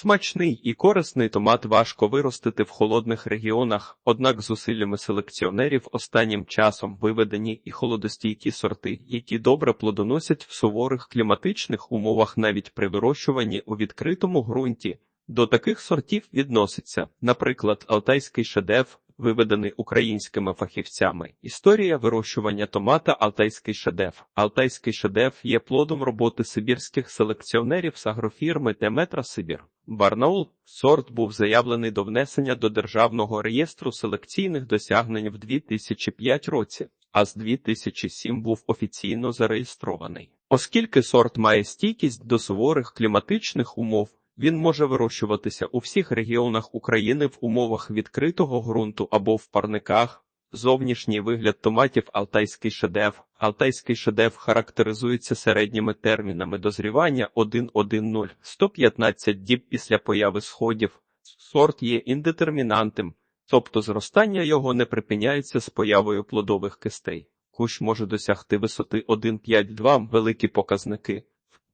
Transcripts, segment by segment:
Смачний і корисний томат важко виростити в холодних регіонах, однак зусиллями селекціонерів останнім часом виведені і холодостійкі сорти, які добре плодоносять в суворих кліматичних умовах навіть при вирощуванні у відкритому ґрунті. До таких сортів відноситься, наприклад, алтайський шедев, виведений українськими фахівцями. Історія вирощування томата Алтайський шедев. Алтайський шедев є плодом роботи сибірських селекціонерів з агрофірми Деметра Сибір. Барнаул сорт був заявлений до внесення до Державного реєстру селекційних досягнень в 2005 році, а з 2007 був офіційно зареєстрований. Оскільки сорт має стійкість до суворих кліматичних умов, він може вирощуватися у всіх регіонах України в умовах відкритого ґрунту або в парниках. Зовнішній вигляд томатів Алтайський шедев. Алтайський шедев характеризується середніми термінами дозрівання 1.1.0 115 діб після появи сходів. Сорт є індетермінантним, тобто зростання його не припиняється з появою плодових кистей. Кущ може досягти висоти 1,5-2 великі показники.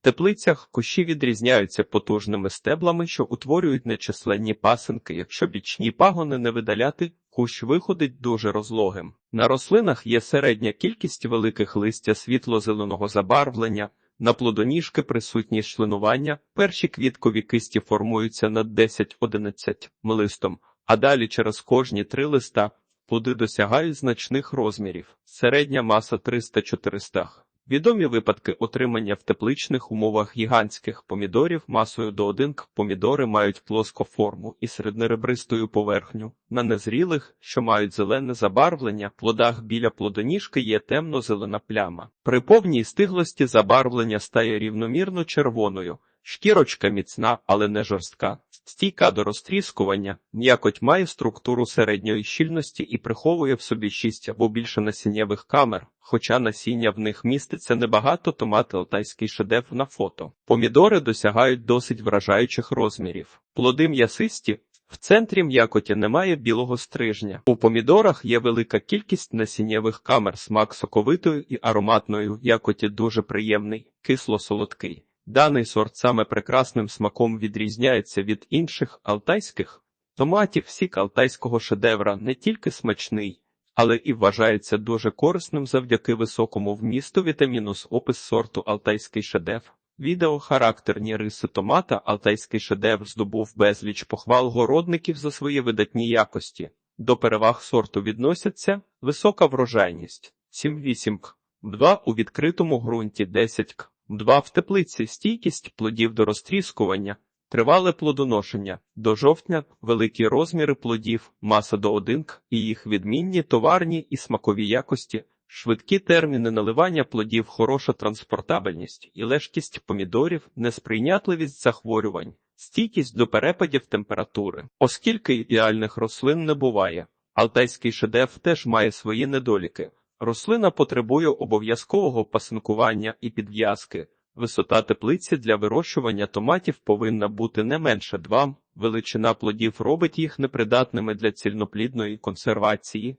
Теплицях кущі відрізняються потужними стеблами, що утворюють нечисленні пасинки. Якщо бічні пагони не видаляти, кущ виходить дуже розлогим. На рослинах є середня кількість великих листя світло-зеленого забарвлення, на плодоніжки присутні шлинування, перші квіткові кисті формуються над 10-11 листом, а далі через кожні три листа плоди досягають значних розмірів. Середня маса 300-400 Відомі випадки отримання в тепличних умовах гігантських помідорів масою до 1 к. Помідори мають плоску форму і середнеребристою поверхню. На незрілих, що мають зелене забарвлення, плодах біля плодоніжки є темно-зелена пляма. При повній стиглості забарвлення стає рівномірно червоною. Шкірочка міцна, але не жорстка. Стійка до розтріскування, м'якоть має структуру середньої щільності і приховує в собі шість або більше насіннєвих камер, хоча насіння в них міститься небагато, томат алтайський шедев на фото. Помідори досягають досить вражаючих розмірів. Плоди м'ясисті. В центрі м'якоті немає білого стрижня. У помідорах є велика кількість насіннєвих камер, смак соковитою і ароматною, якоті дуже приємний, кисло-солодкий. Даний сорт саме прекрасним смаком відрізняється від інших алтайських томатів. Сік алтайського шедевра не тільки смачний, але і вважається дуже корисним завдяки високому вмісту вітаміну з опис сорту Алтайський шедев. Відео характерні риси томата Алтайський шедевр здобув безліч похвал городників за свої видатні якості. До переваг сорту відносяться висока врожайність 7-8 к, 2 у відкритому ґрунті 10 к. Два в теплиці стійкість плодів до розтріскування, тривале плодоношення до жовтня, великі розміри плодів, маса до 1 к і їх відмінні товарні і смакові якості, швидкі терміни наливання плодів, хороша транспортабельність і лежкість помідорів, несприйнятливість захворювань, стійкість до перепадів температури, оскільки ідеальних рослин не буває. Алтайський шедев теж має свої недоліки. Рослина потребує обов'язкового пасинкування і підв'язки. Висота теплиці для вирощування томатів повинна бути не менше 2, величина плодів робить їх непридатними для цільноплідної консервації.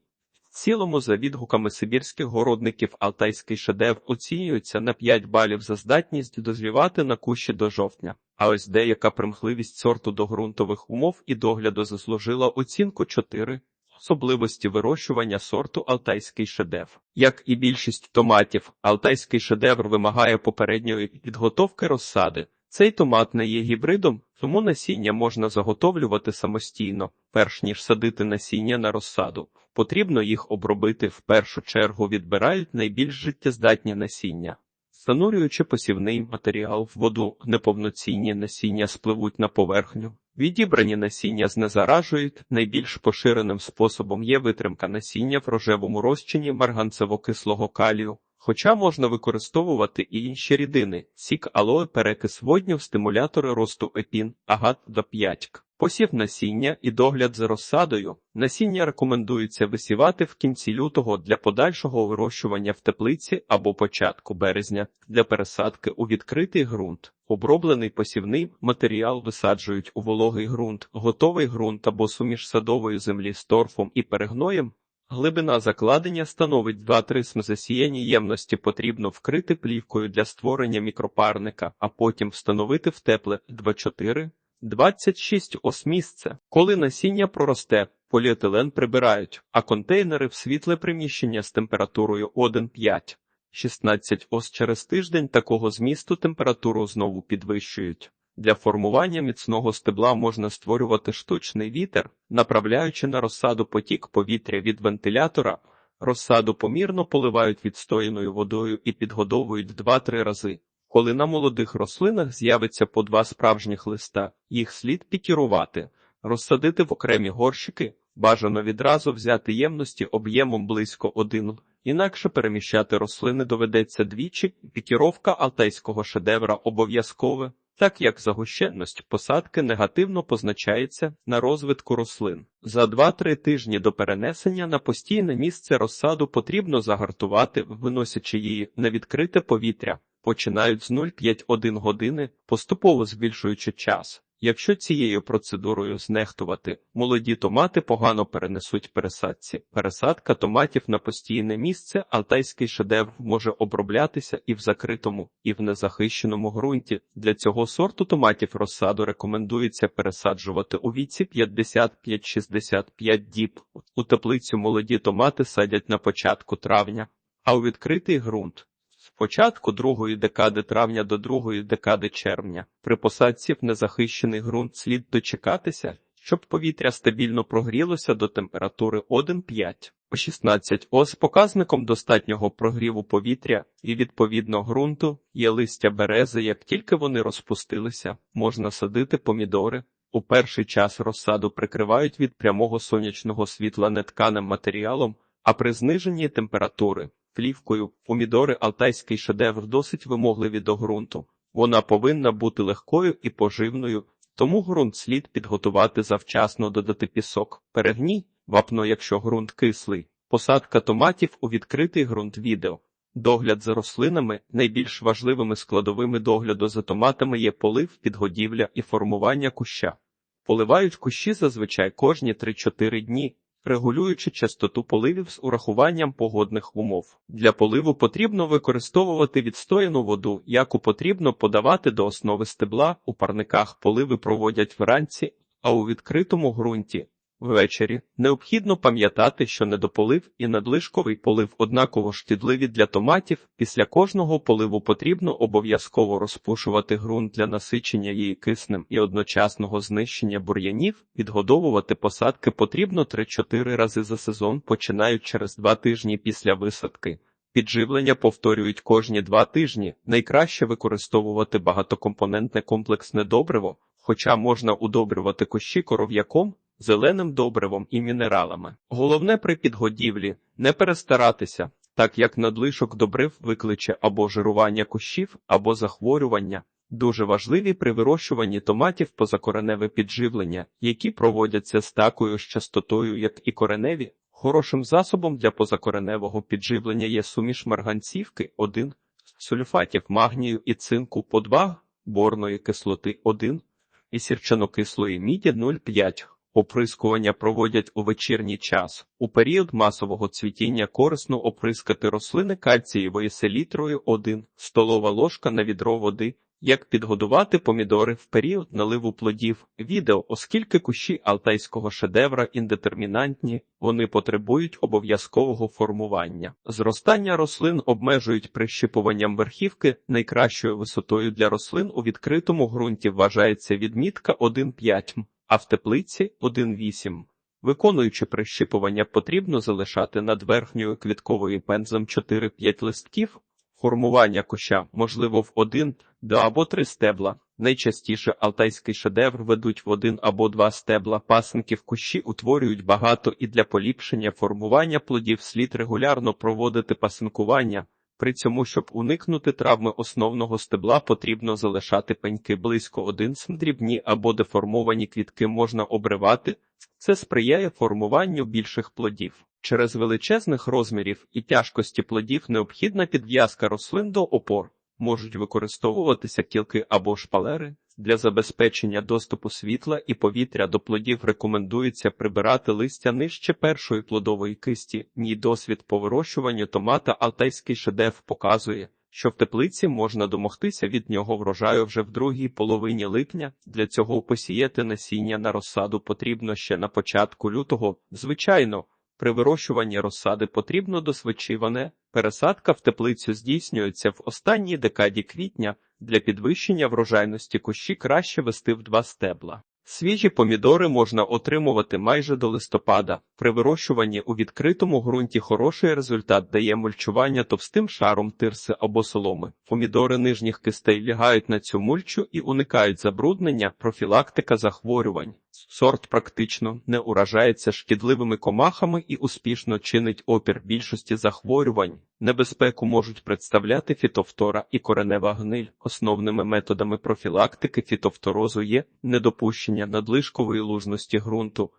В цілому, за відгуками сибірських городників, алтайський шедев оцінюється на 5 балів за здатність дозрівати на кущі до жовтня. А ось деяка примхливість сорту до ґрунтових умов і догляду заслужила оцінку 4. Особливості вирощування сорту Алтайський шедевр. Як і більшість томатів, алтайський шедевр вимагає попередньої підготовки розсади. Цей томат не є гібридом, тому насіння можна заготовлювати самостійно, перш ніж садити насіння на розсаду. Потрібно їх обробити в першу чергу відбирають найбільш життєздатні насіння. Занурюючи посівний матеріал в воду, неповноцінні насіння спливуть на поверхню. Відібрані насіння знезаражують. Найбільш поширеним способом є витримка насіння в рожевому розчині марганцево-кислого калію, хоча можна використовувати і інші рідини, сік алоe, перекис водню, стимулятори росту епін, агат до 5 Посів насіння і догляд за розсадою. Насіння рекомендується висівати в кінці лютого для подальшого вирощування в теплиці або початку березня для пересадки у відкритий ґрунт. Оброблений посівний матеріал висаджують у вологий ґрунт, готовий ґрунт або суміш садової землі з торфом і перегноєм. Глибина закладення становить 2-3 см засіяні ємності потрібно вкрити плівкою для створення мікропарника, а потім встановити в тепле 2-4 26 ос місце. Коли насіння проросте, поліетилен прибирають, а контейнери в світле приміщення з температурою 1,5. 16 ос через тиждень такого змісту температуру знову підвищують. Для формування міцного стебла можна створювати штучний вітер, направляючи на розсаду потік повітря від вентилятора. Розсаду помірно поливають відстояною водою і підгодовують 2-3 рази. Коли на молодих рослинах з'явиться по два справжніх листа, їх слід пікірувати, розсадити в окремі горщики, бажано відразу взяти ємності об'ємом близько 1 л. Інакше переміщати рослини доведеться двічі, пікіровка алтайського шедевра обов'язкове, так як загущенність посадки негативно позначається на розвитку рослин. За 2-3 тижні до перенесення на постійне місце розсаду потрібно загартувати, виносячи її на відкрите повітря. Починають з 0,5-1 години, поступово збільшуючи час. Якщо цією процедурою знехтувати, молоді томати погано перенесуть пересадці. Пересадка томатів на постійне місце, алтайський шедевр може оброблятися і в закритому, і в незахищеному ґрунті. Для цього сорту томатів розсаду рекомендується пересаджувати у віці 55-65 діб. У теплицю молоді томати садять на початку травня, а у відкритий ґрунт початку другої декади травня до другої декади червня. При посадці в незахищений ґрунт слід дочекатися, щоб повітря стабільно прогрілося до температури 1,5. О 16 ос показником достатнього прогріву повітря і відповідно ґрунту є листя берези. Як тільки вони розпустилися, можна садити помідори. У перший час розсаду прикривають від прямого сонячного світла нетканим матеріалом, а при зниженні температури плівкою. Помідори алтайський шедевр досить вимогливі до ґрунту. Вона повинна бути легкою і поживною, тому ґрунт слід підготувати завчасно додати пісок, перегній, вапно, якщо ґрунт кислий, посадка томатів у відкритий ґрунт відео. Догляд за рослинами найбільш важливими складовими догляду за томатами є полив, підгодівля і формування куща. Поливають кущі зазвичай кожні 3-4 дні, регулюючи частоту поливів з урахуванням погодних умов. Для поливу потрібно використовувати відстояну воду, яку потрібно подавати до основи стебла. У парниках поливи проводять вранці, а у відкритому ґрунті. Ввечері необхідно пам'ятати, що недополив і надлишковий полив однаково шкідливі для томатів. Після кожного поливу потрібно обов'язково розпушувати ґрунт для насичення її киснем і одночасного знищення бур'янів. Відгодовувати посадки потрібно 3-4 рази за сезон, починають через 2 тижні після висадки. Підживлення повторюють кожні 2 тижні. Найкраще використовувати багатокомпонентне комплексне добриво, хоча можна удобрювати кущі коров'яком зеленим добривом і мінералами. Головне при підгодівлі не перестаратися, так як надлишок добрив викличе або жирування кущів, або захворювання. Дуже важливі при вирощуванні томатів позакореневе підживлення, які проводяться з такою ж частотою, як і кореневі. Хорошим засобом для позакореневого підживлення є суміш марганцівки 1, сульфатів магнію і цинку по 2, борної кислоти 1 і сірчанокислої міді 0,5. Оприскування проводять у вечірній час. У період масового цвітіння корисно оприскати рослини кальцієвою селітрою 1 столова ложка на відро води. Як підгодувати помідори в період наливу плодів відео, оскільки кущі алтайського шедевра індетермінантні, вони потребують обов'язкового формування. Зростання рослин обмежують прищипуванням верхівки. Найкращою висотою для рослин у відкритому ґрунті вважається відмітка 1,5 м а в теплиці 1,8. Виконуючи прищипування, потрібно залишати над верхньою квітковою пензом 4-5 листків. Формування куща можливо в один, два або три стебла. Найчастіше алтайський шедевр ведуть в один або два стебла. Пасинки в кущі утворюють багато і для поліпшення формування плодів слід регулярно проводити пасинкування. При цьому, щоб уникнути травми основного стебла, потрібно залишати пеньки близько один см дрібні або деформовані квітки можна обривати. Це сприяє формуванню більших плодів. Через величезних розмірів і тяжкості плодів необхідна підв'язка рослин до опор. Можуть використовуватися кілки або шпалери. Для забезпечення доступу світла і повітря до плодів рекомендується прибирати листя нижче першої плодової кисті. Мій досвід по вирощуванню томата алтайський шедев показує, що в теплиці можна домогтися від нього врожаю вже в другій половині липня. Для цього посіяти насіння на розсаду потрібно ще на початку лютого. Звичайно, при вирощуванні розсади потрібно досвечиване. Пересадка в теплицю здійснюється в останній декаді квітня. Для підвищення врожайності кущі краще вести в два стебла. Свіжі помідори можна отримувати майже до листопада. При вирощуванні у відкритому ґрунті хороший результат дає мульчування товстим шаром тирси або соломи. Помідори нижніх кистей лягають на цю мульчу і уникають забруднення, профілактика захворювань. Сорт практично не уражається шкідливими комахами і успішно чинить опір більшості захворювань. Небезпеку можуть представляти фітофтора і коренева гниль. Основними методами профілактики фітофторозу є недопущення надлишкової лужності ґрунту,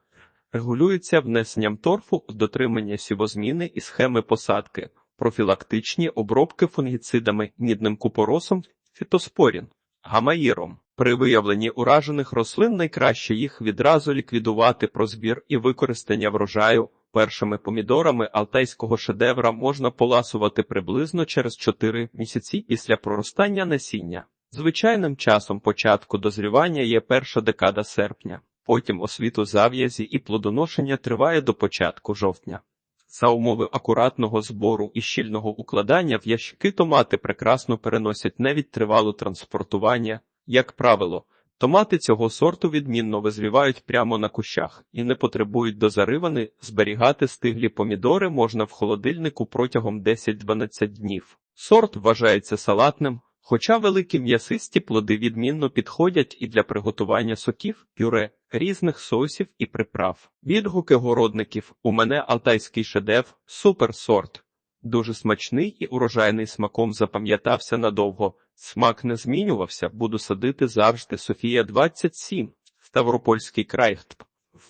регулюється внесенням торфу, дотримання сівозміни і схеми посадки, профілактичні обробки фунгіцидами, мідним купоросом, фітоспорін, гамаїром. При виявленні уражених рослин найкраще їх відразу ліквідувати про збір і використання врожаю. Першими помідорами алтайського шедевра можна поласувати приблизно через 4 місяці після проростання насіння. Звичайним часом початку дозрівання є перша декада серпня, потім освіту зав'язі і плодоношення триває до початку жовтня. За умови акуратного збору і щільного укладання в ящики томати прекрасно переносять навіть тривалу транспортування. Як правило, томати цього сорту відмінно визрівають прямо на кущах і не потребують дозаривани, зберігати стиглі помідори можна в холодильнику протягом 10-12 днів. Сорт вважається салатним, хоча великі м'ясисті плоди відмінно підходять і для приготування соків, пюре, різних соусів і приправ. Відгуки городників у мене алтайський шедев, суперсорт. Дуже смачний і урожайний смаком запам'ятався надовго. Смак не змінювався, буду садити завжди. Софія 27, Ставропольський край.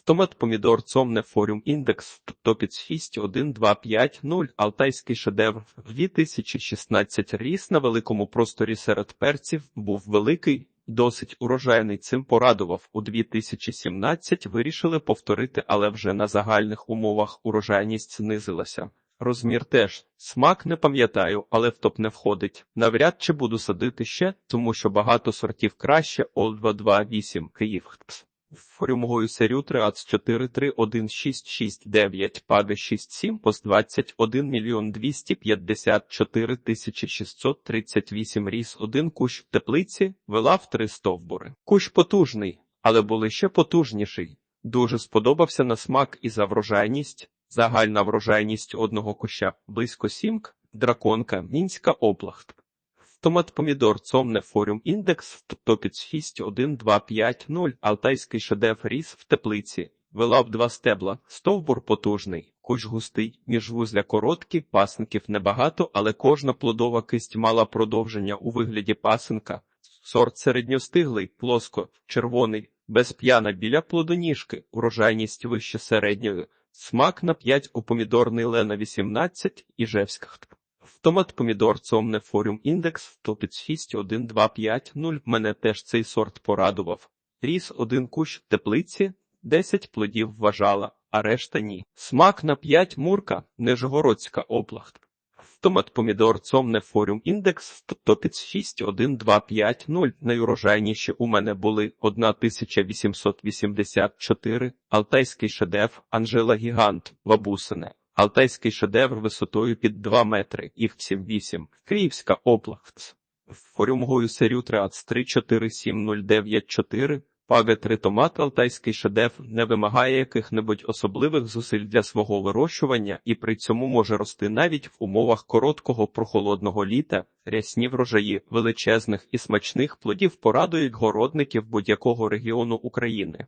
Томат помідор цомне форум індекс топіц 6 1 2 5 0 Алтайський шедевр 2016 ріс на великому просторі серед перців був великий, досить урожайний. Цим порадував у 2017 Вирішили повторити, але вже на загальних умовах урожайність знизилася. Розмір теж смак не пам'ятаю, але в топ не входить. Навряд чи буду садити ще, тому що багато сортів краще. Ол 228 Київ. Форумгою серію 3431669 паде 67 пост 21 мільйон 254 тисячі 638 ріс один кущ в теплиці, вела в три стовбури. Кущ потужний, але були ще потужніший. Дуже сподобався на смак і за врожайність. Загальна врожайність одного куща близько сімк, драконка, Мінська область. Томат помідор цомне форум індекс топіц 6 1 2 5 0 Алтайський шедев ріс в теплиці. Вилав два стебла, стовбур потужний, кущ густий, міжвузля короткі, пасинків небагато, але кожна плодова кисть мала продовження у вигляді пасинка. Сорт середньостиглий, плоско, червоний, без п'яна біля плодоніжки, урожайність вище середньої. Смак на 5 у помідорний лена 18 Іжевська. Томат помідор цомне форум індекс топіц 6 1 2 5 0 Мене теж цей сорт порадував. Ріс один кущ теплиці, 10 плодів вважала, а решта ні. Смак на 5 мурка, Нижгородська область. Томат помідор цомне форум індекс топіц 6 1 2 5 0 Найурожайніші у мене були 1884, Алтайський шедев, Анжела Гігант, Бабусине. Алтайський шедевр висотою під 2 метри і в 7-8. Київська область. Форумгою серію 3347094 Паге 3 томат Алтайський шедевр не вимагає яких-небудь особливих зусиль для свого вирощування і при цьому може рости навіть в умовах короткого прохолодного літа. Рясні врожаї величезних і смачних плодів порадують городників будь-якого регіону України.